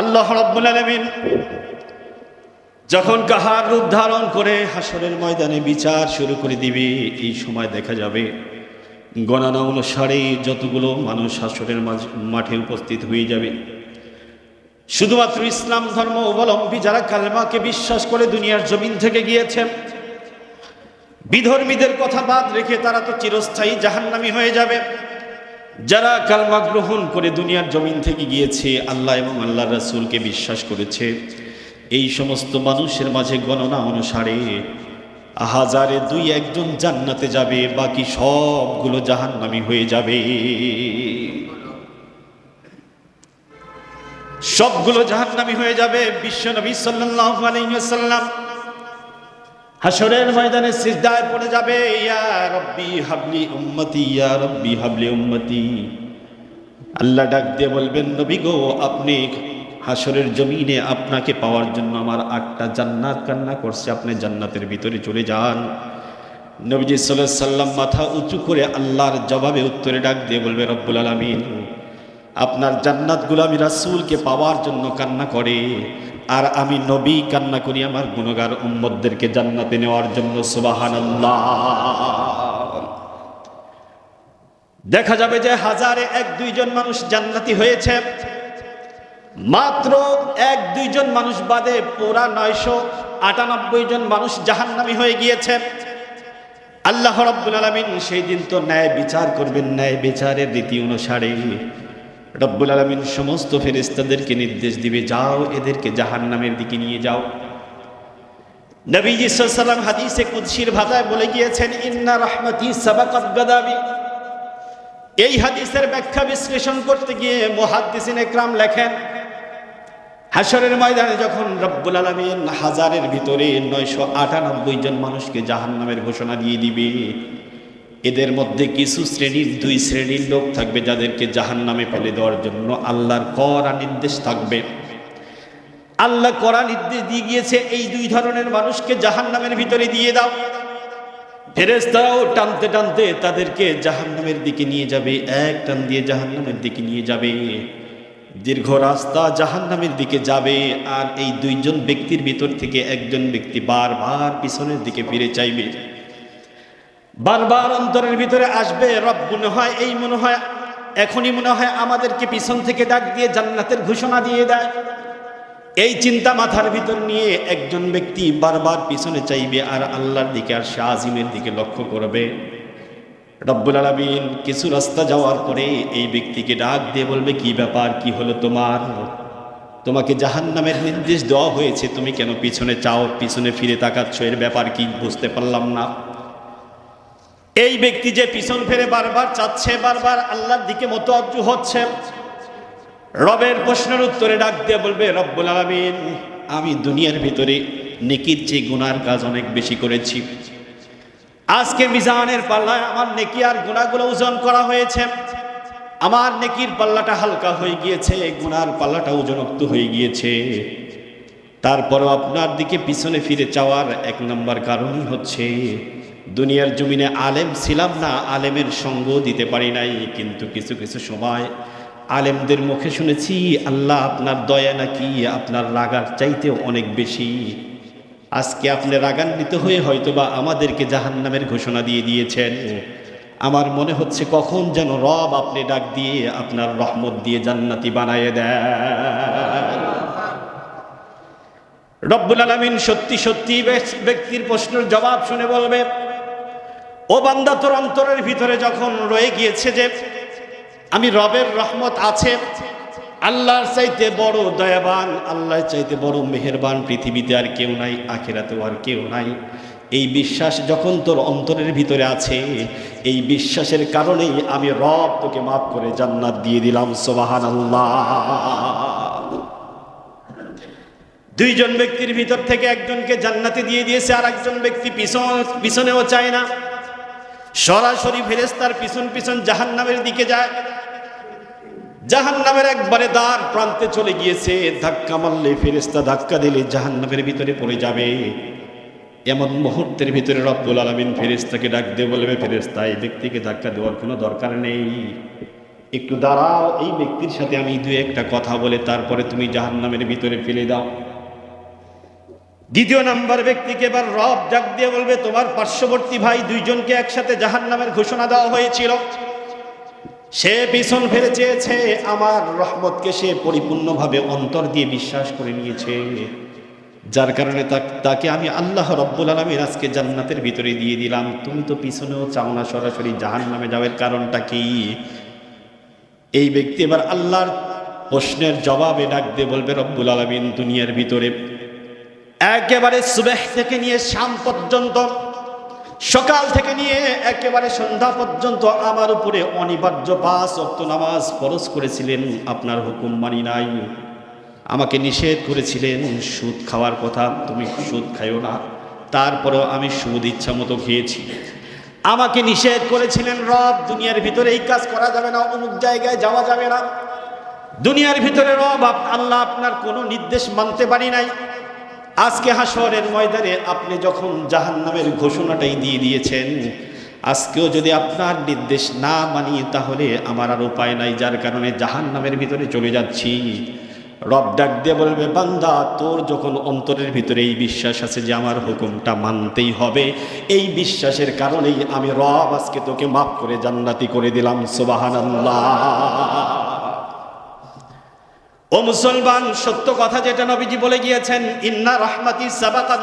আল্লাহ রব্বুল আলমিন যখন কাহার রূপ ধারণ করে হাসরের ময়দানে বিচার শুরু করে দিবে, এই সময় দেখা যাবে গণনা অনুসারে যতগুলো মানুষ হাসরের মাঠে উপস্থিত হয়ে যাবে। শুধুমাত্র ইসলাম ধর্ম অবলম্বী যারা কালেমাকে বিশ্বাস করে দুনিয়ার জমিন থেকে গিয়েছে, বিধর্মীদের কথা বাদ রেখে তারা তো চিরস্থায়ী জাহান্নামী হয়ে যাবে। যারা কালমা গ্রহণ করে দুনিয়ার জমিন থেকে গিয়েছে, আল্লাহ এবং আল্লাহ রাসূলকে বিশ্বাস করেছে, এই সমস্ত মানুষের মাঝে গণনা অনুসারে হাজারে দুই একজন জান্নাতে যাবে, বাকি সবগুলো জাহান্নামী হয়ে যাবে। সবগুলো জাহান্নামী হয়ে যাবে বিশ্ব নবী সাল্লাল্লাহু আলাইহি ওয়াসাল্লাম। হাসরের ময়দানে সিজদায় পড়ে যাবে, ইয়া রব্বি হাবলি উম্মতি, ইয়া রব্বি হাবলি উম্মতি। আল্লাহ ডাক দিয়ে বলবেন, নবী গো, আপনি হাসরের জমিনে আপনাকে পাওয়ার জন্য আমার আটটা জান্নাত কান্না করছে, আপনি জান্নাতের ভিতরে চলে যান। নবীজি সাল্লাহ সাল্লাম মাথা উঁচু করে আল্লাহর জবাবে উত্তরে ডাক দিয়ে বলবে, রব্বুল আলমিন, আপনার জান্নাতগুলো আমি রাসূলকে পাওয়ার জন্য কান্না করে আর আমি নবী কান্না করি আমার গুণগার উম্মতদেরকে জান্নাতে নেওয়ার জন্য, সুবহানাল্লাহ। দেখা যাবে যে হাজারে এক দুইজন মানুষ জান্নাতি হয়েছে। মাত্র এক দুইজন মানুষ বাদে পুরা নয়শো আটানব্বই জন মানুষ জাহান্নামি হয়ে গিয়েছে। আল্লাহ রব্বুল আলমিন সেই দিন তো ন্যায় বিচার করবেন, ন্যায় বিচারের রীতি অনুসারে রব্বুল আলমিন সমস্ত ফেরিস্তাদেরকে নির্দেশ দিবে, যাও এদেরকে জাহান্নামের দিকে নিয়ে যাও। নবীজি সাল্লাম হাদিসে কুদসির ভাষায় বলে গিয়েছেন, ইন্না রহমতি সাবাকাত এই হাদিসের ব্যাখ্যা বিশ্লেষণ করতে গিয়ে মুহাদ্দিসিন একরাম লেখেন হাসরের ময়দানে যখন রব্বুল আলমিন হাজারের ভিতরে নয়শো আটানব্বই জন মানুষকে জাহান্নামের ঘোষণা দিয়ে দিবে এদের মধ্যে কিছু শ্রেণির দুই শ্রেণির লোক থাকবে যাদেরকে জাহান্নামে ফেলে দেওয়ার জন্য আল্লাহর করা নির্দেশ থাকবে। আল্লাহ করা নির্দেশ দিয়ে গিয়েছে, এই দুই ধরনের মানুষকে জাহান্নামের ভিতরে দিয়ে দাও। ফেরেস্তারাও টানতে টানতে তাদেরকে জাহান্নামের দিকে নিয়ে যাবে, এক টান দিয়ে জাহান্নামের দিকে নিয়ে যাবে। দীর্ঘ রাস্তা জাহান্নামের দিকে যাবে, আর এই দুইজন ব্যক্তির ভিতর থেকে একজন ব্যক্তি বারবার পিছনের দিকে ফিরে চাইবে। বারবার অন্তরের ভিতরে আসবে, রব মনে হয়, এই মনে হয়, এখনই মনে হয় আমাদেরকে পিছন থেকে ডাক দিয়ে জান্নাতের ঘোষণা দিয়ে দেয়। এই চিন্তা মাথার ভিতর নিয়ে একজন ব্যক্তি বারবার পিছনে চাইবে আর আল্লাহর দিকে আর শাহ আজিমের দিকে লক্ষ্য করবে। রব্বুল আলমিন কিছু রাস্তা যাওয়ার পরে এই ব্যক্তিকে ডাক দিয়ে বলবে, কি ব্যাপার? কি হলো তোমার? তোমাকে জাহান্নামের নির্দেশ দেওয়া হয়েছে। তুমি কেন পিছনে চাও? পিছনে ফিরে তাকাচ্ছ? এর ব্যাপার কি? বুঝতে পারলাম না। এই ব্যক্তি যে পিছন ফেরে বারবার চাচ্ছে, বারবার আল্লাহর দিকে মতো অজ্জু হচ্ছে, রবের প্রশ্নের উত্তরে ডাক দিয়ে বলবে, রব্বুল আলমিন, আমি দুনিয়ার ভিতরে নেকির চেয়ে গুনার কাজ অনেক বেশি করেছি। আজকে মিজানের পাল্লায় আমার নেকি আর গুণাগুলো ওজন করা হয়েছে। আমার নেকির পাল্লাটা হালকা হয়ে গিয়েছে, গুনার পাল্লাটা ওজনক্ত হয়ে গিয়েছে। তারপরও আপনার দিকে পিছনে ফিরে চাওয়ার এক নম্বর কারণই হচ্ছে দুনিয়ার জমিনে আলেম ছিলাম না, আলেমের সঙ্গ দিতে পারি নাই, কিন্তু কিছু কিছু সময় আলেমদের মুখে শুনেছি, আল্লাহ আপনার দয়া নাকি আপনার রাগার চাইতেও অনেক বেশি। আজকে আপনি রাগান্বিত হয়ে হয়তোবা আমাদেরকে জাহান্নামের ঘোষণা দিয়ে দিয়েছেন। আমার মনে হচ্ছে কখন যেন রব আপনি ডাক দিয়ে আপনার রহমত দিয়ে জান্নাতি বানায় দেয় রব্বুল আলমিন সত্যি সত্যি ব্যক্তির প্রশ্নের জবাব শুনে বলবে ও বান্দা, তোর অন্তরের ভিতরে যখন রয়ে গিয়েছে যে আমি রবের রহমত আছে, আল্লাহর চাইতে বড় দয়াবান, আল্লাহর চাইতে বড় মেহেরবান পৃথিবীতে আর কেউ নাই, আখেরাতেও আর কেউ নাই। এই বিশ্বাস যখন তোর অন্তরের ভিতরে আছে, এই বিশ্বাসের কারণেই আমি রব তোকে মাফ করে জান্নাত দিয়ে দিলাম সোবাহান দুইজন ব্যক্তির ভিতর থেকে একজনকে জান্নাতে দিয়ে দিয়েছে আর একজন ব্যক্তি পিছন পিছনেও চায় না। সরাসরি ফেরেস্তার পিছন পিছন জাহান্নামের দিকে যায়। জাহান্নামের একবারে দ্বার প্রান্তে চলে গিয়েছে। ধাক্কা মারলে ফেরেস্তা ধাক্কা দিলে জাহান্নামের ভিতরে পড়ে যাবে। এমন মুহূর্তের ভিতরে রব্বুল আলমিন ফেরেস্তাকে ডাক দিয়ে বলবে ফেরেস্তা এই ব্যক্তিকে ধাক্কা দেওয়ার কোনো দরকার নেই। একটু দাঁড়াও, এই ব্যক্তির সাথে আমি দু একটা কথা বলে তারপরে তুমি জাহান্নামের ভিতরে ফেলে দাও। দ্বিতীয় নাম্বার ব্যক্তিকে এবার রব ডাক দিয়ে বলবে, তোমার পার্শ্ববর্তী ভাই দুইজনকে একসাথে জাহান্নামের ঘোষণা দেওয়া হয়েছিল। সে পিছন ফেরে চেয়েছে, আমার রহমতকে সে পরিপূর্ণভাবে অন্তর দিয়ে বিশ্বাস করে নিয়েছে। যার কারণে তাকে আমি আল্লাহ রব্বুল আলমীর আজকে জান্নাতের ভিতরে দিয়ে দিলাম। তুমি তো পিছনেও চাও না সরাসরি জাহান নামে যাওয়ার কারণটা কি? এই ব্যক্তি এবার আল্লাহর প্রশ্নের জবাবে ডাক দিয়ে বলবে, রব্বুল আলমিন, দুনিয়ার ভিতরে একেবারে সুবেহ থেকে নিয়ে শাম পর্যন্ত, সকাল থেকে নিয়ে একেবারে সন্ধ্যা পর্যন্ত আমার উপরে অনিবার্য পাঁচ অক্ত নামাজ ফরজ করেছিলেন, আপনার হুকুম মানি নাই। আমাকে নিষেধ করেছিলেন, সুদ খাওয়ার কথা, তুমি সুদ খাইও না। তারপরেও আমি সুদ ইচ্ছা মতো খেয়েছি। আমাকে নিষেধ করেছিলেন, রব, দুনিয়ার ভিতরে এই কাজ করা যাবে না, অমুক জায়গায় যাওয়া যাবে না। দুনিয়ার ভিতরে রব আল্লাহ আপনার কোনো নির্দেশ মানতে পারি নাই। আজকে হাসরের ময়দানে আপনি যখন জাহান্নামের ঘোষণাটাই দিয়ে দিয়েছেন, আজকেও যদি আপনার নির্দেশ না মানি, তাহলে আমার আর উপায় নাই, যার কারণে জাহান্নামের ভিতরে চলে যাচ্ছি। রব ডাক দিয়ে বলবে, বান্দা, তোর যখন অন্তরের ভিতরে এই বিশ্বাস আছে যে আমার হুকুমটা মানতেই হবে, এই বিশ্বাসের কারণেই আমি রব আজকে তোকে মাফ করে জান্নাতি করে দিলাম, সুবাহানাল্লাহ। ও মুসলমান, সত্য কথা যেটা নবীজি বলে গিয়েছেন, ইন্না রহমাতি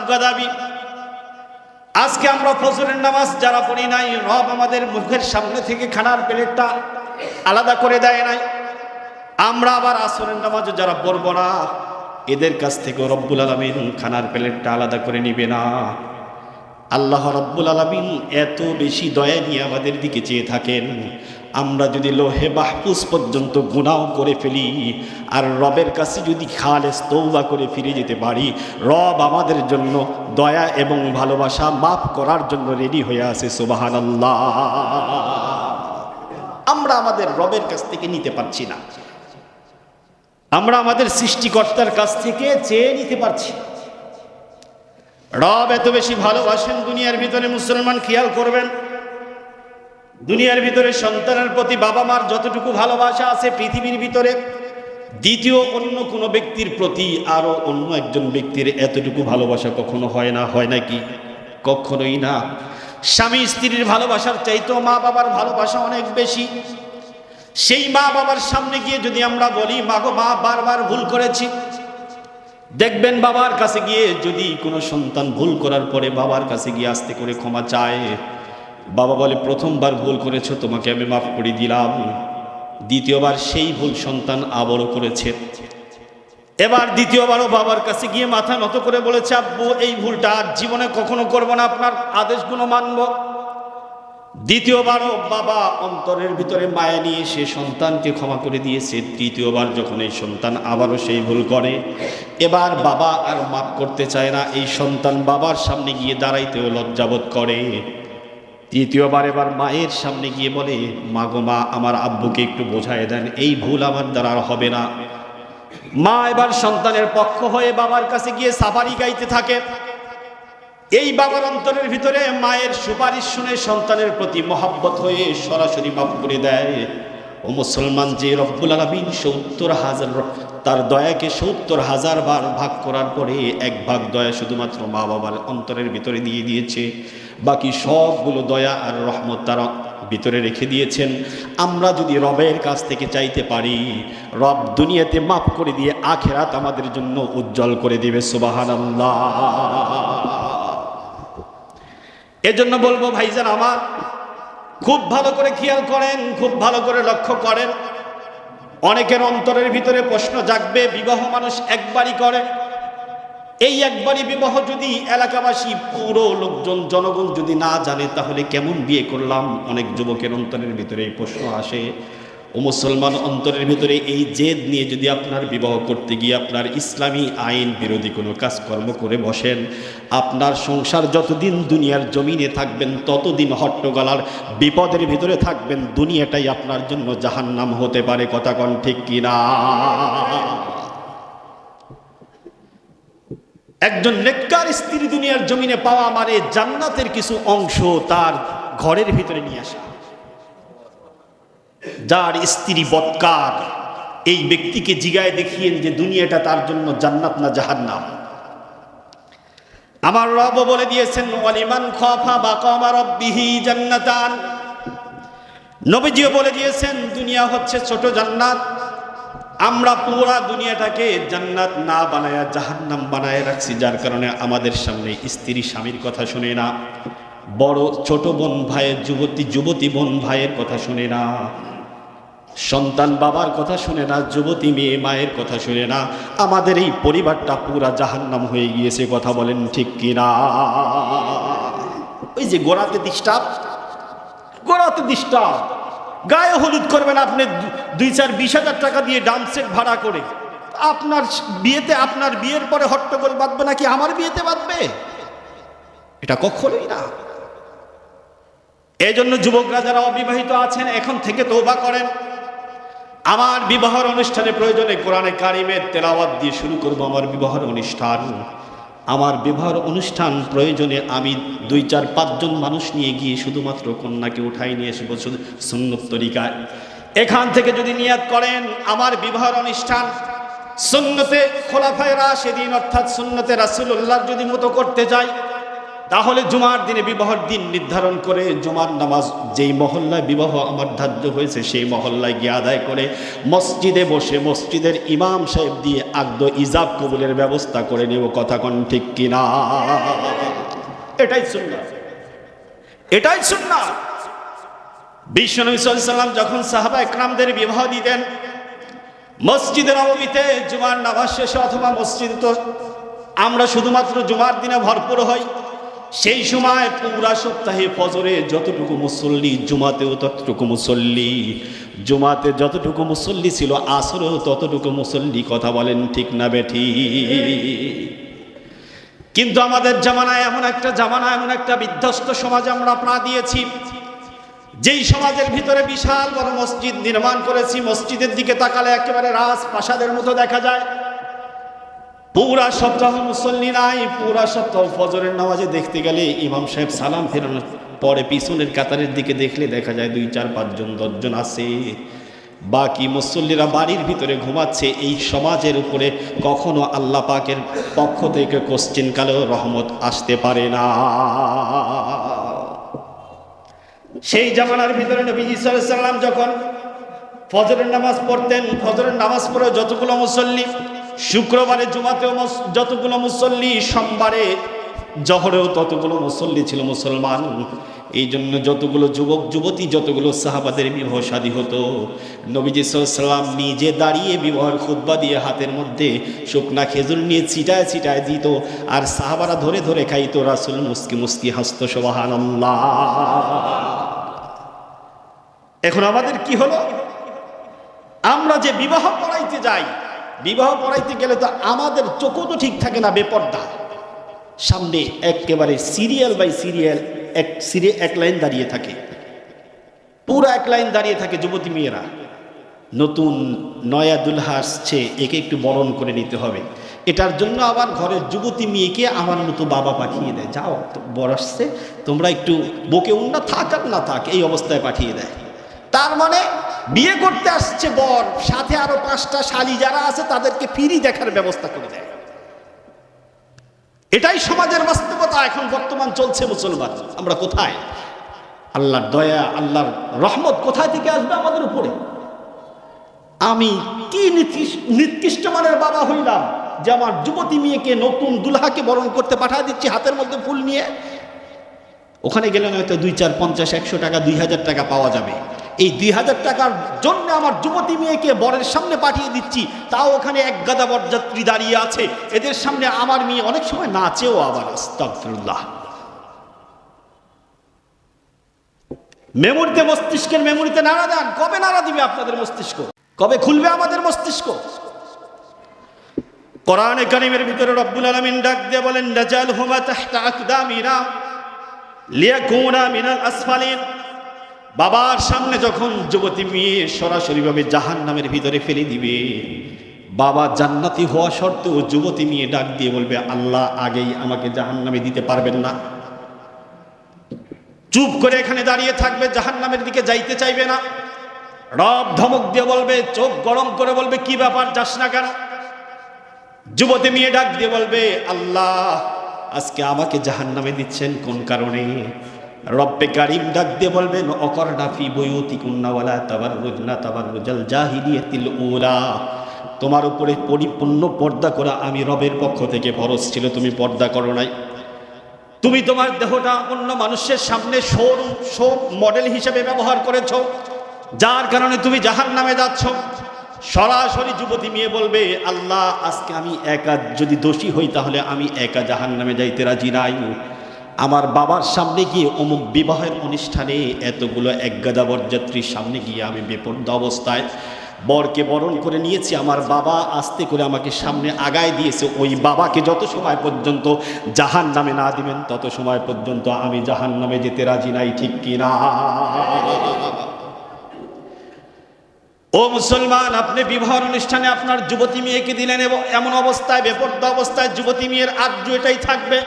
গাদাবি। আজকে আমরা ফজরের নামাজ যারা পড়ি নাই, রব আমাদের মুখের সামনে থেকে খানার প্লেটটা আলাদা করে দেয় নাই। আমরা আবার আসরের নামাজ যারা পড়ব না, এদের কাছ থেকে রব্বুল আলমিন খানার প্লেটটা আলাদা করে নিবে না। আল্লাহ রব্বুল আলমিন এত বেশি দয়া নিয়ে আমাদের দিকে চেয়ে থাকেন। আমরা যদি লোহে মাহফুজ পর্যন্ত গুণাও করে ফেলি, আর রবের কাছে যদি খালেস তৌবা করে ফিরে যেতে পারি, রব আমাদের জন্য দয়া এবং ভালোবাসা মাফ করার জন্য রেডি হয়ে আছে সোবাহান আমরা আমাদের রবের কাছ থেকে নিতে পারছি না। আমরা আমাদের সৃষ্টিকর্তার কাছ থেকে চেয়ে নিতে পারছি রব এত বেশি ভালোবাসেন, দুনিয়ার ভিতরে মুসলমান খেয়াল করবেন। দুনিয়ার ভিতরে সন্তানের প্রতি বাবা মার যতটুকু ভালোবাসা আছে পৃথিবীর ভিতরে, দ্বিতীয় অন্য কোনো ব্যক্তির প্রতি আরও অন্য একজন ব্যক্তির এতটুকু ভালোবাসা কখনো হয় না, হয় নাকি কখনোই না। স্বামী স্ত্রীর ভালোবাসার চাইতেও মা বাবার ভালোবাসা অনেক বেশি। সেই মা বাবার সামনে গিয়ে যদি আমরা বলি মা গো মা, বারবার ভুল করেছি। দেখবেন বাবার কাছে গিয়ে যদি কোনো সন্তান ভুল করার পরে বাবার কাছে গিয়ে আস্তে করে ক্ষমা চায়। বাবা বলে, প্রথমবার ভুল করেছ, তোমাকে আমি মাফ করে দিলাম। দ্বিতীয়বার সেই ভুল সন্তান আবারও করেছে। এবার দ্বিতীয়বারও বাবার কাছে গিয়ে মাথা নত করে বলেছে, আব্বু, এই ভুলটা আর জীবনে কখনো করব না, আপনার আদেশগুলো মানব। দ্বিতীয়বারও বাবা অন্তরের ভিতরে মায়া নিয়ে সে সন্তানকে ক্ষমা করে দিয়েছে। তৃতীয়বার যখন এই সন্তান আবারও সেই ভুল করে, এবার বাবা আর মাফ করতে চায় না। এই সন্তান বাবার সামনে গিয়ে দাঁড়াইতেও লজ্জাবোধ করে। তৃতীয়বার এবার মায়ের সামনে গিয়ে বলে মা গো মা, আমার আব্বুকে একটু বোঝায় দেন, এই ভুল আমার দ্বারা আর হবে না। মা এবার সন্তানের পক্ষ হয়ে বাবার কাছে গিয়ে সাফারি গাইতে থাকে। এই বাবার অন্তরের ভিতরে মায়ের সুপারিশ শুনে সন্তানের প্রতি মহাব্বত হয়ে সরাসরি মাফ করে দেয়। ও মুসলমান, যে রব্বুল আলমিন সত্তর হাজার তার দয়াকে সত্তর হাজার বার ভাগ করার পরে এক ভাগ দয়া শুধুমাত্র মা বাবার অন্তরের ভিতরে দিয়ে দিয়েছে। বাকি সবগুলো দয়া আর রহমত তার ভিতরে রেখে দিয়েছেন। আমরা যদি রবের কাছ থেকে চাইতে পারি, রব দুনিয়াতে মাফ করে দিয়ে আখেরাত আমাদের জন্য উজ্জ্বল করে দেবে সুবাহান এজন্য বলব ভাইজান আমার, খুব ভালো করে খেয়াল করেন, খুব ভালো করে লক্ষ্য করেন। অনেকের অন্তরের ভিতরে প্রশ্ন জাগবে, বিবাহ মানুষ একবারই করে। এই একবারই বিবাহ যদি এলাকাবাসী, পুরো লোকজন, জনগণ যদি না জানে, তাহলে কেমন বিয়ে করলাম? অনেক যুবকের অন্তরের ভিতরে এই প্রশ্ন আসে। ও মুসলমান অন্তরের ভিতরে এই জেদ নিয়ে যদি আপনার বিবাহ করতে গিয়ে আপনার ইসলামী আইন বিরোধী কোনো কাজকর্ম করে বসেন, আপনার সংসার যতদিন দুনিয়ার জমিনে থাকবেন, ততদিন হট্টগলার বিপদের ভিতরে থাকবেন, দুনিয়াটাই আপনার জন্য জাহান্নাম হতে পারে, কথা কন ঠিক কিনা একজন নেককার স্ত্রী দুনিয়ার জমিনে পাওয়া মানে জান্নাতের কিছু অংশ তার ঘরের ভিতরে নিয়ে আসা। যার স্ত্রী বৎকার, এই ব্যক্তিকে জিগায় দেখিয়েন যে দুনিয়াটা তার জন্য জান্নাত না জাহান্নাম। আমার রব বলে দিয়েছেন, ওয়ালিমান খফা বা কমা রব্বিহি জান্নাতান। নবীজিও বলে দিয়েছেন, দুনিয়া হচ্ছে ছোট জান্নাত। আমরা পুরা দুনিয়াটাকে জান্নাত না বানায়া জাহান্নাম বানায় রাখছি, যার কারণে আমাদের সামনে স্ত্রী স্বামীর কথা শুনে না, বড় ছোট বোন ভাইয়ের যুবতী যুবতী বোন ভাইয়ের কথা শুনে না। সন্তান বাবার কথা শুনে না, যুবতী মেয়ে মায়ের কথা শুনে না। আমাদের এই পরিবারটা পুরা জাহান্নাম হয়ে গিয়েছে, কথা বলেন ঠিক কিনা? ওই যে গোড়াতে ডিস্টার্ব গোড়াতে ডিস্টার্ব। গায়ে হলুদ করবেন আপনি, দুই চার বিশ হাজার টাকা দিয়ে ডামসেট ভাড়া করে। আপনার বিয়েতে আপনার বিয়ের পরে হট্টগোল বাঁধবে নাকি আমার বিয়েতে বাঁধবে? এটা কখনোই না। এই জন্য যুবকরা যারা অবিবাহিত আছেন, এখন থেকে তৌবা করেন। আমার বিবাহের অনুষ্ঠানে প্রয়োজনে কোরআনে কারিমের তেলাওয়াত দিয়ে শুরু করব আমার বিবাহের অনুষ্ঠান। আমার বিবাহের অনুষ্ঠান প্রয়োজনে আমি দুই, চার পাঁচজন মানুষ নিয়ে গিয়ে শুধুমাত্র কন্যাকে উঠাই নিয়ে এসে শুধু সুন্নত তরিকায়। এখান থেকে যদি নিয়াত করেন, আমার বিবাহের অনুষ্ঠান সুন্নতে খোলাফায়রা সেদিন অর্থাৎ সুন্নতে রাসুল্লাহ যদি মতো করতে চাই তাহলে জুমার দিনে বিবাহর দিন নির্ধারণ করে জুমার নামাজ, যেই মহল্লায় বিবাহ আমার ধার্য হয়েছে, সেই মহল্লায় গিয়ে আদায় করে মসজিদে বসে মসজিদের ইমাম সাহেব দিয়ে আগদ ইজাব কবুলের ব্যবস্থা করে নেব, কথা কোন ঠিক কিনা? এটাই শুননা এটাই শুননা বিশ্বনবী সাল্লাম যখন সাহাবা একরামদের বিবাহ দিতেন, মসজিদের নবমীতে জুমার নামাজ শেষে অথবা মসজিদ তো আমরা শুধুমাত্র জুমার দিনে ভরপুর হই। সেই সময় পুরা সপ্তাহে ফজরে যতটুকু মুসল্লি, জুমাতেও ততটুকু মুসল্লি, জুমাতে যতটুকু মুসল্লি ছিল, আসরেও ততটুকু মুসল্লি, কথা বলেন ঠিক না বেঠি? কিন্তু আমাদের জামানায় এমন একটা জামানা, এমন একটা বিধ্বস্ত সমাজ আমরা প্রা দিয়েছি। যেই সমাজের ভিতরে বিশাল বড় মসজিদ নির্মাণ করেছি, মসজিদের দিকে তাকালে একেবারে রাজ প্রাসাদের মতো দেখা যায়। পুরা সপ্তাহ মুসল্লি নাই, পুরা সপ্তাহ ফজরের নামাজে দেখতে গেলে ইমাম সাহেব সালাম ফেরানোর পরে পিছনের কাতারের দিকে দেখলে দেখা যায় দুই, চার পাঁচজন দশজন আছে। বাকি মুসল্লিরা বাড়ির ভিতরে ঘুমাচ্ছে, এই সমাজের উপরে কখনো আল্লাহ পাকের পক্ষ থেকে কোশ্চিন কালেও রহমত আসতে পারে না। সেই জামানার ভিতরে নবীজি সাল্লাম যখন ফজরের নামাজ পড়তেন, ফজরের নামাজ পড়ে যতগুলো মুসল্লি শুক্রবারে জুমাতেও যতগুলো মুসল্লি, সোমবারে জহরেও ততগুলো মুসল্লি ছিল মুসলমান। এই জন্য যতগুলো যুবক, যুবতী, যতগুলো সাহাবাদের বিবাহ শাদী হতো, নবীজি সাল্লাম নিজে দাঁড়িয়ে বিবাহের খুদ্া দিয়ে হাতের মধ্যে শুকনা খেজুর নিয়ে ছিটায় ছিটায় দিত, আর সাহাবারা ধরে ধরে খাইতো, রাসুল মুস্কি মুস্কি হাস্ত সোহান এখন আমাদের কি হলো? আমরা যে বিবাহ পড়াইতে যাই বিবাহ পড়াইতে গেলে তো আমাদের চোখও তো ঠিক থাকে না বেপর্দা। সামনে একেবারে সিরিয়াল বাই সিরিয়াল এক সিরিয়াল এক লাইন দাঁড়িয়ে থাকে। পুরো এক লাইন দাঁড়িয়ে থাকে যুবতী মেয়েরা। নতুন নয়া দুলহা আসছে, একে একটু বরণ করে নিতে হবে। এটার জন্য আবার ঘরের যুবতী মেয়েকে আমার মতো বাবা পাঠিয়ে দেয়। যাও বর আসছে, তোমরা একটু বকে উন্না থাক আর না থাক, এই অবস্থায় পাঠিয়ে দেয়। তার মানে বিয়ে করতে আসছে বর, সাথে আরও পাঁচটা শালি যারা আছে তাদেরকে ফিরি দেখার ব্যবস্থা করে দেয়। এটাই সমাজের বাস্তবতা, এখন বর্তমান চলছে মুসলমান। আমরা কোথায়? আল্লাহর দয়া, আল্লাহর রহমত কোথায় থেকে আসবে আমাদের উপরে? আমি কি নিকৃষ্ট মানের বাবা হইলাম যে আমার যুবতী মেয়েকে নতুন দুলহাকে বরণ করতে পাঠিয়ে দিচ্ছি হাতের মধ্যে ফুল নিয়ে? ওখানে গেলে হয়তো দুই চার পঞ্চাশ, একশো টাকা, দুই হাজার টাকা পাওয়া যাবে। এই দুই হাজার টাকার জন্য আমার যুবতী মেয়েকে বরের সামনে পাঠিয়ে দিচ্ছি। তাও ওখানে এক গাদা বরযাত্রী দাঁড়িয়ে আছে। এদের সামনে আমার মেয়ে অনেক সময় নাচেও আবার, আস্তাগফিরুল্লাহ। মেমোরিতে মস্তিষ্কের মেমোরিতে নাড়া দেন। কবে নাড়া দিবে আপনাদের মস্তিষ্ক? কবে খুলবে আমাদের মস্তিষ্ক? কোরআনে কারিমের ভিতরে রব্বুল আলামিন ডাক দিয়ে বলেন রাজাল হুমা তাহতা আকদামিনা লিয়াকুনা মিনাল আসফালিন। বাবার সামনে যখন যুবতী মেয়ে সরাসরিভাবে জাহান নামের ভিতরে ফেলে দিবে, বাবা জান্নাতি হওয়া সত্ত্বেও যুবতী মেয়ে ডাক দিয়ে বলবে, আল্লাহ আগেই আমাকে জাহান নামে দিতে পারবেন না। চুপ করে এখানে দাঁড়িয়ে থাকবে জাহান নামের দিকে যাইতে চাইবে না। রব ধমক দিয়ে বলবে, চোখ গরম করে বলবে, কি ব্যাপার, যাস না কেন? যুবতী মেয়ে ডাক দিয়ে বলবে, আল্লাহ, আজকে আমাকে জাহান নামে দিচ্ছেন কোন কারণে? রব্বে কারিম ডাক দিয়ে বলবেন, অকর্ণা ফি বইতি কুন্নাওয়ালা তাবার রুজনা তাবার রুজাল জাহিলিয়াতিল উলা। তোমার উপরে পরিপূর্ণ পর্দা করা আমি রবের পক্ষ থেকে ফরজ ছিল, তুমি পর্দা করো নাই। তুমি তোমার দেহটা অন্য মানুষের সামনে শোর শো মডেল হিসেবে ব্যবহার করেছ, যার কারণে তুমি জাহান নামে যাচ্ছ। সরাসরি যুবতী মেয়ে বলবে, আল্লাহ, আজকে আমি একা, যদি দোষী হই তাহলে আমি একা জাহান নামে যাইতে রাজি নাই। আমার বাবার সামনে গিয়ে অমুক বিবাহের অনুষ্ঠানে এতগুলো একগাদা বরযাত্রীর সামনে গিয়ে আমি বেপর্দা অবস্থায় বরকে বরণ করে নিয়েছি। আমার বাবা আস্তে করে আমাকে সামনে আগায় দিয়েছে। ওই বাবাকে যত সময় পর্যন্ত জাহান নামে না দিবেন, তত সময় পর্যন্ত আমি জাহান নামে যেতে রাজি নাই, ঠিক কিনা? ও মুসলমান, আপনি বিবাহ অনুষ্ঠানে আপনার যুবতী মেয়েকে দিলেন এবং এমন অবস্থায় বেপর্দা অবস্থায় যুবতী মেয়ের আর্য এটাই থাকবে।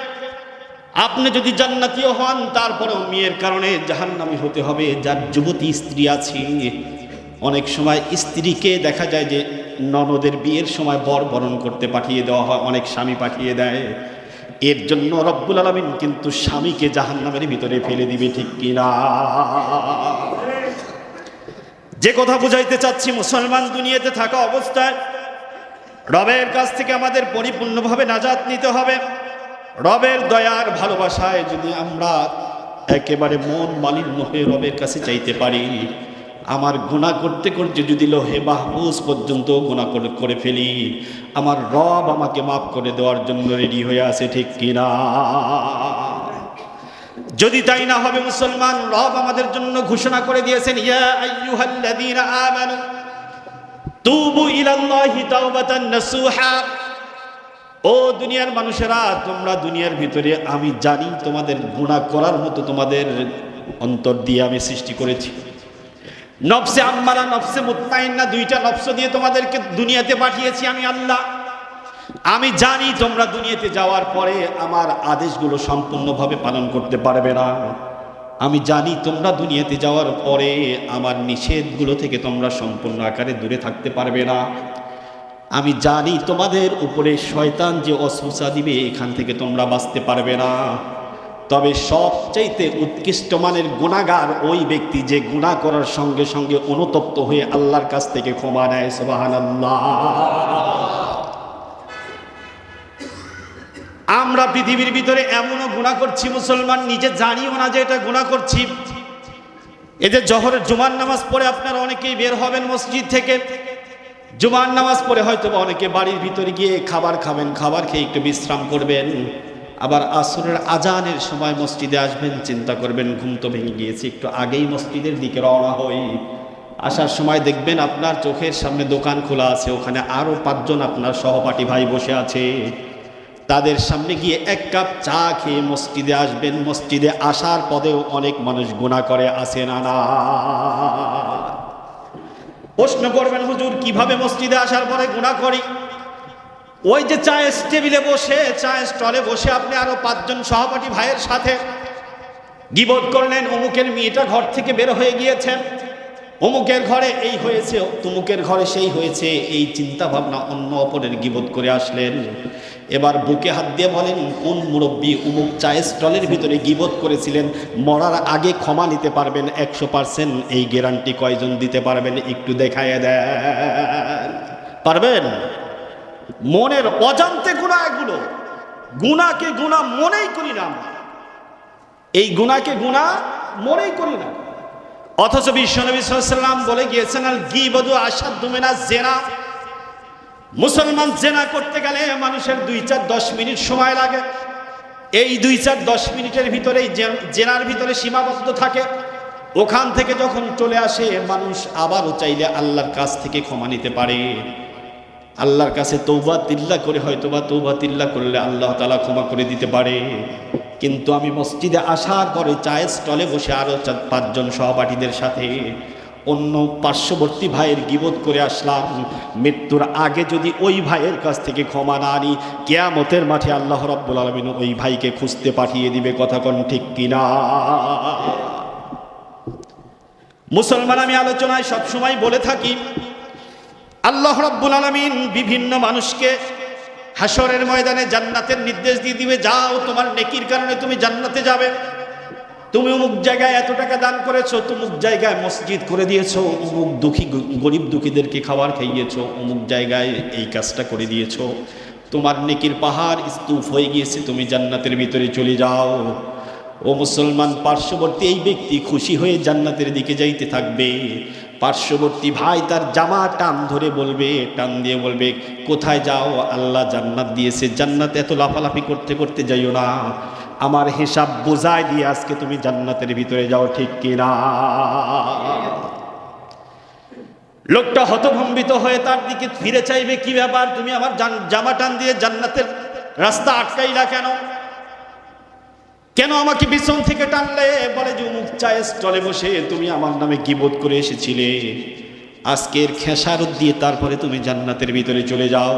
আপনি যদি জান্নাতীয় হন, তারপরেও মেয়ের কারণে জাহান্নামি হতে হবে। যার যুবতী স্ত্রী আছে, অনেক সময় স্ত্রীকে দেখা যায় যে ননদের বিয়ের সময় বর বরণ করতে পাঠিয়ে দেওয়া হয়, অনেক স্বামী পাঠিয়ে দেয়। এর জন্য রব্বুল আলমিন কিন্তু স্বামীকে জাহান্নামের ভিতরে ফেলে দিবে, ঠিক কিনা? যে কথা বুঝাইতে চাচ্ছি, মুসলমান দুনিয়াতে থাকা অবস্থায় রবের কাছ থেকে আমাদের পরিপূর্ণভাবে নাজাত নিতে হবে। রবের দয়ার ভালোবাসায় যদি আমরা একেবারে মন মালিন্য হয়ে রবের কাছে চাইতে পারি, আমার গুণা করতে করতে যদি লোহে মাহবুজ পর্যন্ত গুণা করে ফেলি, আমার রব আমাকে মাফ করে দেওয়ার জন্য রেডি হয়ে আছে ঠিক কিনা? যদি তাই না হবে মুসলমান, রব আমাদের জন্য ঘোষণা করে দিয়েছেন, ইয়া আইয়ুহাল্লাযীনা আমানু, তুবু ইলাল্লাহি তাওবাতান নাসুহা। ও দুনিয়ার মানুষেরা, তোমরা দুনিয়ার ভিতরে, আমি জানি তোমাদের গুনাহ করার মতো তোমাদের অন্তর দিয়ে আমি সৃষ্টি করেছি। নফসে আম্মারা, নফসে মুতমাইন্না, দুইটা নফস দিয়ে তোমাদেরকে দুনিয়াতে পাঠিয়েছি আমি আল্লাহ। আমি জানি তোমরা দুনিয়াতে যাওয়ার পরে আমার আদেশগুলো সম্পূর্ণভাবে পালন করতে পারবে না। আমি জানি তোমরা দুনিয়াতে যাওয়ার পরে আমার নিষেধগুলো থেকে তোমরা সম্পূর্ণ আকারে দূরে থাকতে পারবে না। আমি জানি তোমাদের উপরে শয়তান যে অসুসা দিবে, এখান থেকে তোমরা বাঁচতে পারবে না। তবে সবচাইতে উৎকৃষ্ট মানের গুণাগার ওই ব্যক্তি যে গুণা করার সঙ্গে সঙ্গে অনুতপ্ত হয়ে আল্লাহর কাছ থেকে ক্ষমা নেয় সোবাহান আমরা পৃথিবীর ভিতরে এমনও গুণা করছি, মুসলমান নিজে জানিও না যে এটা গুণা করছি। এদের জহরের জুমার নামাজ পড়ে আপনারা অনেকেই বের হবেন মসজিদ থেকে। জুমার নামাজ পড়ে হয়তো অনেকে বাড়ির ভিতরে গিয়ে খাবার খাবেন, খাবার খেয়ে একটু বিশ্রাম করবেন। আবার আসরের আজানের সময় মসজিদে আসবেন, চিন্তা করবেন, ঘুম তো ভেঙে গিয়েছে, একটু আগেই মসজিদের দিকে রওনা হই। আসার সময় দেখবেন আপনার চোখের সামনে দোকান খোলা আছে, ওখানে আরও পাঁচজন আপনার সহপাঠী ভাই বসে আছে। তাদের সামনে গিয়ে এক কাপ চা খেয়ে মসজিদে আসবেন। মসজিদে আসার পদেও অনেক মানুষ গুণা করে, আসে না। প্রশ্ন করবেন, হুজুর, কীভাবে মসজিদে আসার পরে গুণা করি? ওই যে চায়ের টেবিলে বসে, চায়ের স্টলে বসে আপনি আরও পাঁচজন সহপাঠী ভাইয়ের সাথে গিবোধ করলেন, অমুকের মেয়েটা ঘর থেকে বের হয়ে গিয়েছে অমুকের ঘরে এই হয়েছে, তুমুকের ঘরে সেই হয়েছে। এই চিন্তা ভাবনা অন্য অপরের গিবোধ করে আসলেন। এবার বুকে হাত দিয়ে বলেন, কোন মুরব্বী উমুক চায়ের স্টলের ভিতরে গিবোধ করেছিলেন? মরার আগে ক্ষমা নিতে পারবেন একশো পার্সেন্ট, এই গ্যারান্টি কয়জন দিতে পারবেন একটু দেখায় দেন। পারবেন? মনের অজান্তে গুণা এগুলো গুণাকে গুণা মনেই করি না এই গুণাকে গুণা মনেই করি না। অথচ বিশ্বনবী সাল্লাম বলে গিয়েছেন, আল গি বধু আসাদ জেনা মুসলমান জেনা করতে গেলে মানুষের দুই চার দশ মিনিট সময় লাগে। এই দুই চার দশ মিনিটের ভিতরেই জেনার ভিতরে সীমাবদ্ধ থাকে। ওখান থেকে যখন চলে আসে, মানুষ আবারও চাইলে আল্লাহর কাছ থেকে ক্ষমা নিতে পারে। আল্লাহর কাছে তৌবা তিল্লা করে হয়তো বা তৌবা তিল্লা করলে আল্লাহ তালা ক্ষমা করে দিতে পারে। কিন্তু আমি মসজিদে আসার পরে চায়ের স্টলে বসে আরও পাঁচজন সহপাঠীদের সাথে অন্য পার্শ্ববর্তী ভাইয়ের গিবোধ করে আসলাম। মৃত্যুর আগে যদি ওই ভাইয়ের কাছ থেকে ক্ষমা না আনি, কেয়ামতের মাঠে আল্লাহ রব্বুল আলমিন ওই ভাইকে খুঁজতে পাঠিয়ে দিবে, কথা কোন ঠিক কিনা? মুসলমান, আমি আলোচনায় সবসময় বলে থাকি, আল্লাহ রব্বুল আলমিন বিভিন্ন মানুষকে হাসরের ময়দানে জান্নাতের নির্দেশ দিয়ে দিবে, যাও তোমার নেকির কারণে তুমি জান্নাতে যাবে। তুমি অমুক জায়গায় এত টাকা দান করেছ, তুমুক জায়গায় মসজিদ করে দিয়েছ, অমুক দুঃখী গরিব দুঃখীদেরকে খাবার খাইয়েছো, অমুক জায়গায় এই কাজটা করে দিয়েছ। তোমার নেকির পাহাড় স্তূপ হয়ে গিয়েছে, তুমি জান্নাতের ভিতরে চলে যাও। ও মুসলমান, পার্শ্ববর্তী এই ব্যক্তি খুশি হয়ে জান্নাতের দিকে যাইতে থাকবে। পার্শ্ববর্তী ভাই তার জামা টান ধরে বলবে, টান দিয়ে বলবে, কোথায় যাও? আল্লাহ জান্নাত দিয়েছে। জান্নাত এত লাফালাফি করতে করতে যাইও না। আমার হিসাব বোঝায় দিয়ে আজকে তুমি জান্নাতের ভিতরে যাও, ঠিক কিনা লোকটা হতভম্বিত হয়ে তার দিকে ফিরে চাইবে, কি ব্যাপার? তুমি আমার জামা টান দিয়ে জান্নাতের রাস্তা আটকাইলা কেন? কেন আমাকে পিছন থেকে টানলে? বলে যে, উমুক চায়ের স্টলে বসে তুমি আমার নামে গিবোধ করে এসেছিলে। আজকের খেসারত দিয়ে তারপরে তুমি জান্নাতের ভিতরে চলে যাও।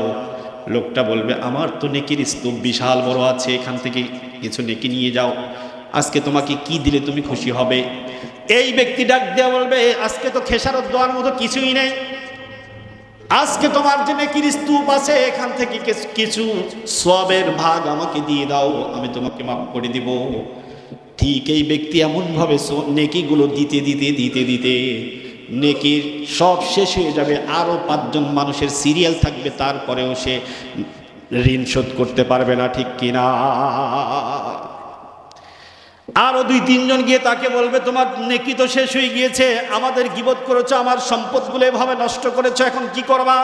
লোকটা বলবে, আমার তো নেকির স্তূপ বিশাল বড় আছে, এখান থেকে কিছু নেকি নিয়ে যাও। আজকে তোমাকে কি দিলে তুমি খুশি হবে? এই ব্যক্তি ডাক দেওয়া বলবে, আজকে তো খেসারত দেওয়ার মতো কিছুই নেই। আজকে তোমার যে নেকির স্তূপ আছে? এখান থেকে কিছু- কিছু সবের ভাগ আমাকে দিয়ে দাও, আমি তোমাকে মাফ করে দিব। ঠিক এই ব্যক্তি এমনভাবে নেকিগুলো দিতে দিতে দিতে দিতে নেকির সব শেষ হয়ে যাবে। আরও পাঁচজন মানুষের সিরিয়াল থাকবে, তারপরেও সে ঋণ শোধ করতে পারবে না, ঠিক কিনা? আরও দুই, তিনজন গিয়ে তাকে বলবে, তোমার নেকি তো শেষ হয়ে গিয়েছে, আমাদের গিবত করেছ, আমার সম্পদগুলো এভাবে নষ্ট করেছ, এখন কি করবা?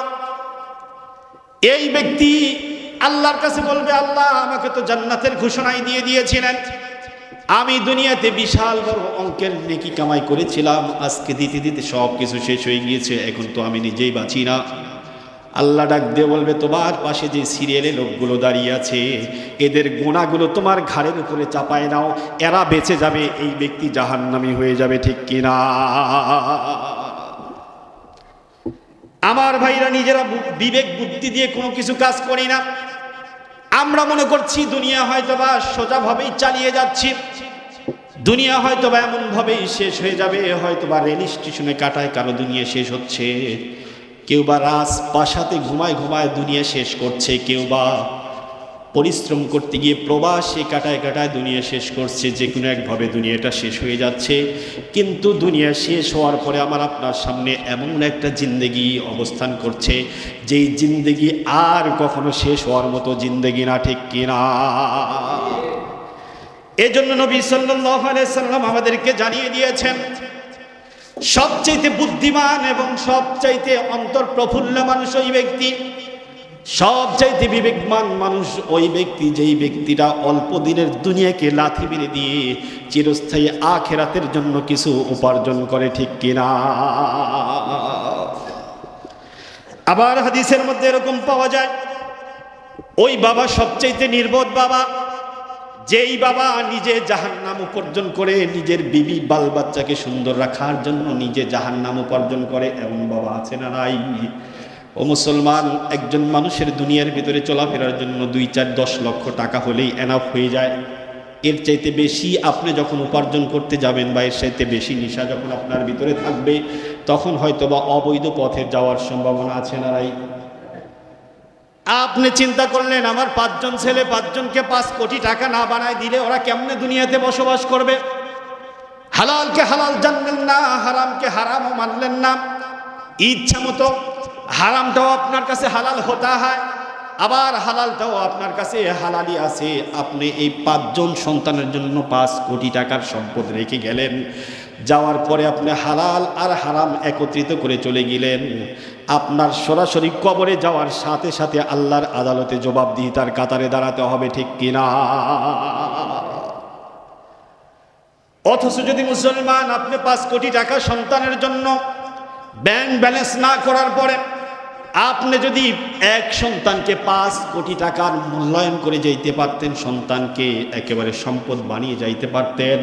এই ব্যক্তি আল্লাহর কাছে বলবে, আল্লাহ আমাকে তো জান্নাতের ঘোষণাই দিয়ে দিয়েছিলেন। আমি দুনিয়াতে বিশাল বড় অঙ্কের নেকি কামাই করেছিলাম, আজকে দিতে দিতে সব কিছু শেষ হয়ে গিয়েছে, এখন তো আমি নিজেই বাঁচি না। আল্লাহ ডাক দিয়ে বলবে, তোমার পাশে যে সিরিয়ালে লোকগুলো দাঁড়িয়ে আছে, এদের গোনাগুলো তোমার ঘাড়ের উপরে চাপায় নাও, এরা বেঁচে যাবে, এই ব্যক্তি জাহান্নামি হয়ে যাবে, ঠিক কিনা আমার ভাইরা নিজেরা বিবেক, বুদ্ধি দিয়ে কোনো কিছু কাজ করি না। আমরা মনে করছি দুনিয়া হয়তো বা সোজাভাবেই চালিয়ে যাচ্ছি। দুনিয়া হয়তো বা এমনভাবেই শেষ হয়ে যাবে হয়তো বা রেল স্টেশনে কাটায় কারও দুনিয়া শেষ হচ্ছে। কেউ বা রাজপ্রাসাতে ঘুমায় ঘুমায় দুনিয়া শেষ করছে, কেউ বা পরিশ্রম করতে গিয়ে প্রবাসে কাটায় কাটায় দুনিয়া শেষ করছে, যে কোনো একভাবে দুনিয়াটা শেষ হয়ে যাচ্ছে। কিন্তু দুনিয়া শেষ হওয়ার পরে আমার আপনার সামনে এমন একটা জিন্দেগি অবস্থান করছে, যেই জিন্দেগি আর কখনো শেষ হওয়ার মতো জিন্দেগি না, ঠিক কিনা? এজন্য নবী সাল্লাল্লাহু আলাইহি সাল্লাম আমাদেরকে জানিয়ে দিয়েছেন সবচাইতে বুদ্ধিমান এবং সবচাইতে অন্তর প্রফুল্ল মানুষ ওই ব্যক্তি। সবচাইতে বিবেকমান মানুষ ওই ব্যক্তি, যেই ব্যক্তিরা অল্প দিনের দুনিয়াকে লাথি মেরে দিয়ে চিরস্থায়ী আখেরাতের জন্য কিছু উপার্জন করে, ঠিক কিনা? আবার হাদিসের মধ্যে এরকম পাওয়া যায়, ওই বাবা সবচাইতে নির্বোধ বাবা। যেই বাবা নিজে জাহান নাম উপার্জন করে, নিজের বিবি বাল বাচ্চাকে সুন্দর রাখার জন্য নিজে জাহান নাম উপার্জন করে, এমন বাবা আছে না নাই? ও মুসলমান, একজন মানুষের দুনিয়ার ভিতরে চলাফেরার জন্য দুই চার দশ লক্ষ টাকা হলেই এনাফ হয়ে যায়। এর চাইতে বেশি আপনি যখন উপার্জন করতে যাবেন বা এর চাইতে বেশি নেশা যখন আপনার ভিতরে থাকবে, তখন হয়তো বা অবৈধ পথে যাওয়ার সম্ভাবনা আছে না নাই? আপনি চিন্তা করলেন, আমার পাঁচজন ছেলে পাঁচজনকে পাঁচ কোটি টাকা না বানায় দিলে ওরা কেমনে দুনিয়াতে বসবাস করবে? হালালকে হালাল জানলেন না, হারামকে হারামও মানলেন না। ইচ্ছা মতো হারামটাও আপনার কাছে হালাল হতা হয়, আবার হালালটাও আপনার কাছে হালালি আছে। আপনি এই পাঁচজন সন্তানের জন্য পাঁচ কোটি টাকার সম্পদ রেখে গেলেন, যাওয়ার পরে আপনি হালাল আর হারাম একত্রিত করে চলে গেলেন। আপনার সরাসরি কবরে যাওয়ার সাথে সাথে আল্লাহর আদালতে জবাবদিহিতার কাতারে দাঁড়াতে হবে, ঠিক কিনা? অথচ যদি মুসলমান, আপনি পাঁচ কোটি টাকা সন্তানের জন্য ব্যাংক ব্যালেন্স না করার পরে আপনি যদি এক সন্তানকে পাঁচ কোটি টাকার মূল্যায়ন করে যাইতে পারতেন, সন্তানকে একেবারে সম্পদ বানিয়ে যাইতে পারতেন।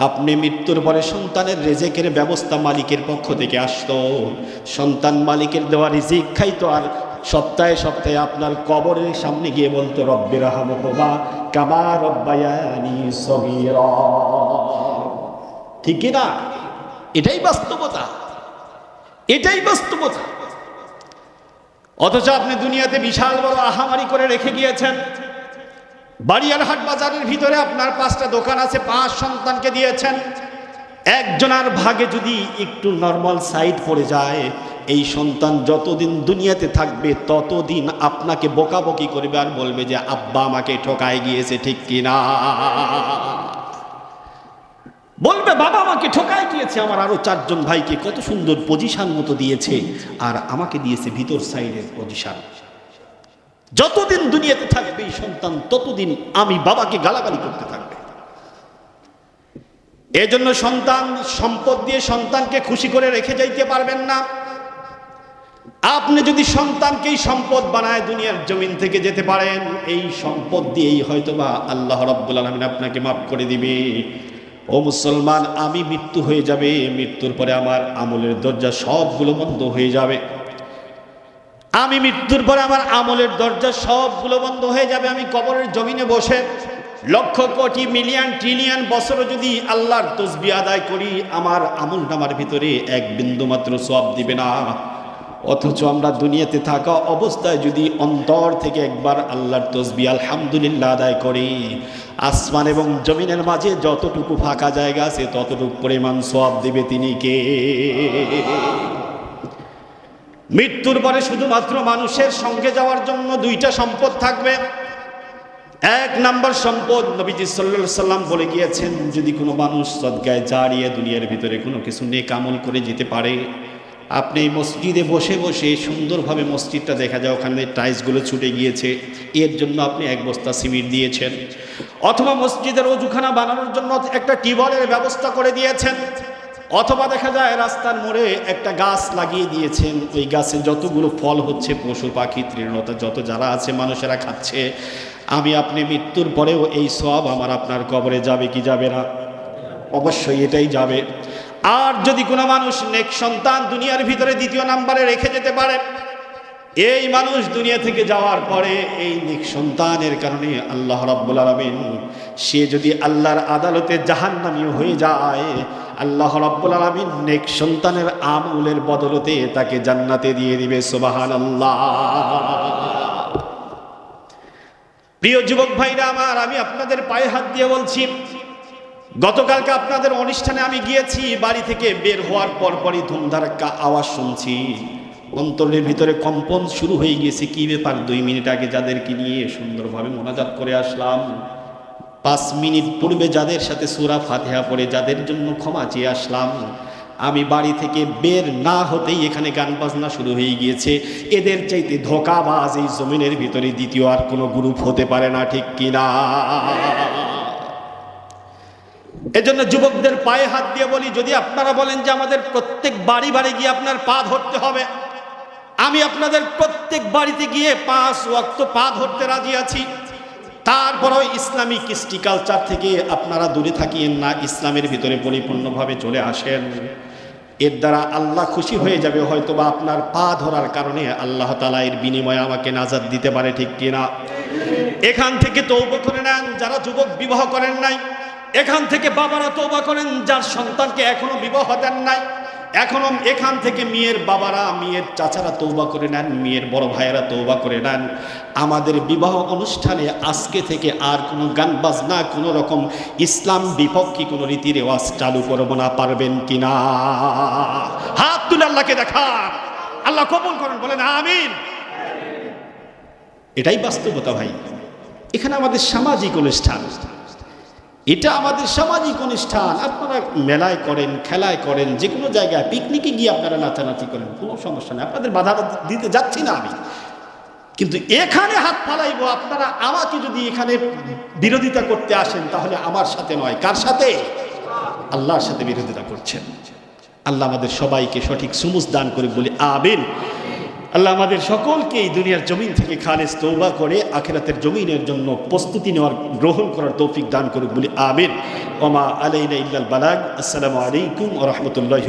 আপনি মৃত্যুর পরে সন্তানের রেজেকের ব্যবস্থা মালিকের পক্ষ থেকে আসতো। সন্তান মালিকের দেওয়া রিজিক খাইতো আর সপ্তাহে সপ্তাহে আপনার কবরের সামনে গিয়ে বলতো রব্বের হামহবা কামা রব্বায়ানি ঠিক না? এটাই বাস্তবতা। এটাই বাস্তবতা। অথচ আপনি দুনিয়াতে বিশাল বড় আহামারি করে রেখে গিয়েছেন। বাড়িয়ারহাট বাজারের ভিতরে আপনার পাঁচটা দোকান আছে, পাঁচ সন্তানকে দিয়েছেন। একজনার ভাগে যদি একটু নর্মাল সাইড পড়ে যায়, এই সন্তান যতদিন দুনিয়াতে থাকবে, ততদিন আপনাকে বকাবকি করবে আর বলবে যে, আব্বা আমাকে ঠকায় গিয়েছে, ঠিক কিনা? বলবে, বাবা আমাকে ঠকায় গিয়েছে, আমার আরও চারজন ভাইকে কত সুন্দর পজিশন মতো দিয়েছে, আর আমাকে দিয়েছে ভিতর সাইডের পজিশন যতদিন দুনিয়াতে থাকবে এই সন্তান, ততদিন আমি বাবাকে গালাগালি করতে থাকবে। এজন্য সন্তান, সম্পদ দিয়ে সন্তানকে খুশি করে রেখে যাইতে পারবেন না। আপনি যদি সন্তানকেই সম্পদ বানায় দুনিয়ার জমিন থেকে যেতে পারেন, এই সম্পদ দিয়েই হয়তোবা আল্লাহ রব্বুল আলমিন আপনাকে মাফ করে দিবে। ও মুসলমান, আমি মৃত্যু হয়ে যাবে, মৃত্যুর পরে আমার আমলের দরজা সবগুলো বন্ধ হয়ে যাবে। আমি মৃত্যুর পরে আমার আমলের দরজা সবগুলো বন্ধ হয়ে যাবে, আমি কবরের জমিনে বসে লক্ষ কোটি মিলিয়ন ট্রিলিয়ন বছরও যদি আল্লাহর তসবি আদায় করি, আমার আমল নামার ভিতরে এক বিন্দু মাত্র সব দিবে না। অথচ আমরা দুনিয়াতে থাকা অবস্থায় যদি অন্তর থেকে একবার আল্লাহর তসবি আলহামদুলিল্লাহ আদায় করি, আসমান এবং জমিনের মাঝে যতটুকু ফাঁকা জায়গা আছে, ততটুকু পরিমাণ সব দিবে তিনি কে? মৃত্যুর পরে শুধুমাত্র মানুষের সঙ্গে যাওয়ার জন্য দুইটা সম্পদ থাকবে। এক নাম্বার সম্পদ নবীজি সাল্লা সাল্লাম বলে গিয়েছেন, যদি কোনো মানুষ সদ্গায় জারিয়ে দুনিয়ার ভিতরে কোনো কিছু নেক আমল করে যেতে পারে, আপনি মসজিদে বসে বসে সুন্দরভাবে মসজিদটা দেখা যায়, ওখানে টাইলসগুলো ছুটে গিয়েছে, এর জন্য আপনি এক বস্তা সিমেন্ট দিয়েছেন, অথবা মসজিদের অজুখানা বানানোর জন্য একটা টিউবওয়েলের ব্যবস্থা করে দিয়েছেন। অথবা দেখা যায় রাস্তার মোড়ে একটা গাছ লাগিয়ে দিয়েছেন। ওই গাছে যতগুলো ফল হচ্ছে, পশু, পাখি, তৃণতা, যত যারা আছে মানুষেরা খাচ্ছে। আমি আপনি মৃত্যুর পরেও এই সব আমার আপনার কবরে যাবে কি যাবে না? অবশ্যই এটাই যাবে। আর যদি কোনো মানুষ নেক সন্তান দুনিয়ার ভিতরে দ্বিতীয় নাম্বারে রেখে যেতে পারে, এই মানুষ দুনিয়া থেকে যাওয়ার পরে এই নিক সন্তানের কারণে আল্লাহ রাব্বুল আলামিন, সে যদি আল্লাহর আদালতে জাহান্নামী হয়ে যায় আল্লাহ রাব্বুল আলামিন নেক সন্তানের আমলের বদলতে তাকে জান্নাতে দিয়ে দিবে, সুবহানাল্লাহ। প্রিয় যুবক ভাইরা আমার, আমি আপনাদের পায়ে হাত দিয়ে বলছি, গতকালকে আপনাদের অনুষ্ঠানে আমি গিয়েছি, বাড়ি থেকে বের হওয়ার পর পরই ধুমধারাক্কা আওয়াজ শুনছি। অন্তরের ভিতরে কম্পন শুরু হয়ে গিয়েছে, কি ব্যাপার? দুই মিনিট আগে যাদেরকে নিয়ে সুন্দরভাবে মোনাজাত করে আসলাম। পাঁচ মিনিট পূর্বে যাদের সাথে সুরা ফাতেহা পড়ে, যাদের জন্য ক্ষমা চেয়ে আসলাম, আমি বাড়ি থেকে বের না হতেই এখানে গান বাজনা শুরু হয়ে গিয়েছে। এদের চাইতে ধোকাবাজ এই জমিনের ভিতরে দ্বিতীয় আর কোনো গ্রুপ হতে পারে না, ঠিক কিনা এজন্য যুবকদের পায়ে হাত দিয়ে বলি, যদি আপনারা বলেন যে আমাদের প্রত্যেক বাড়ি বাড়ি গিয়ে আপনার পা ধরতে হবে, আমি আপনাদের প্রত্যেক বাড়িতে গিয়ে পাঁচ ওয়াক্ত পা ধরতে রাজি আছি। তারপরেও ইসলামী কৃষ্টি কালচার থেকে আপনারা দূরে থাকিয়েন না, ইসলামের ভিতরে পরিপূর্ণভাবে চলে আসেন। এর দ্বারা আল্লাহ খুশি হয়ে যাবে হয়তো বা আপনার পা ধরার কারণে আল্লাহ তালা এর বিনিময়ে আমাকে নাজাদ দিতে পারে, ঠিক কিনা? এখান থেকে তৌব করে নেন, যারা যুবক বিবাহ করেন নাই, এখান থেকে বাবারা তৌবা করেন, যার সন্তানকে এখনও বিবাহ দেন নাই। এখনও এখান থেকে মেয়ের বাবারা, মেয়ের চাচারা তৌবা করে নেন, মেয়ের বড় ভাইয়েরা তৌবা করে নেন। আমাদের বিবাহ অনুষ্ঠানে আজকে থেকে আর কোনো গান বাজনা, কোনো রকম ইসলাম বিপক্ষী কোনো রীতি রেওয়াজ চালু করব না, পারবেন কিনা হাত তুলে আল্লাহকে দেখান। আল্লাহ কবুল করেন, বলেন আমিন। এটাই বাস্তবতা ভাই। এখানে আমাদের সামাজিক অনুষ্ঠান। এটা আমাদের সামাজিক অনুষ্ঠান। আপনারা মেলায় করেন, খেলায় করেন যে কোনো জায়গায় পিকনিকে গিয়ে আপনারা নাচানাচি করেন, কোনো সমস্যা নেই। আপনাদের বাধা দিতে যাচ্ছি না আমি। কিন্তু এখানে হাত ফালাইবো, আপনারা আমাকে যদি এখানে বিরোধিতা করতে আসেন, তাহলে আমার সাথে নয়। কার সাথে? আল্লাহর সাথে বিরোধিতা করছেন। আল্লাহ আমাদের সবাইকে সঠিক সুমুস দান করে বলি আবিন আল্লাহ আমাদের সকলকে এই দুনিয়ার জমিন থেকে খালেজ তৌবা করে আখেরাতের জমিনের জন্য প্রস্তুতি নেওয়ার, গ্রহণ করার তৌফিক দান করুক বলি আমিন। ওমা আলাইনা ইল্লাল বালাগ। আসসালামু আলাইকুম ও রহমতুল্লাহ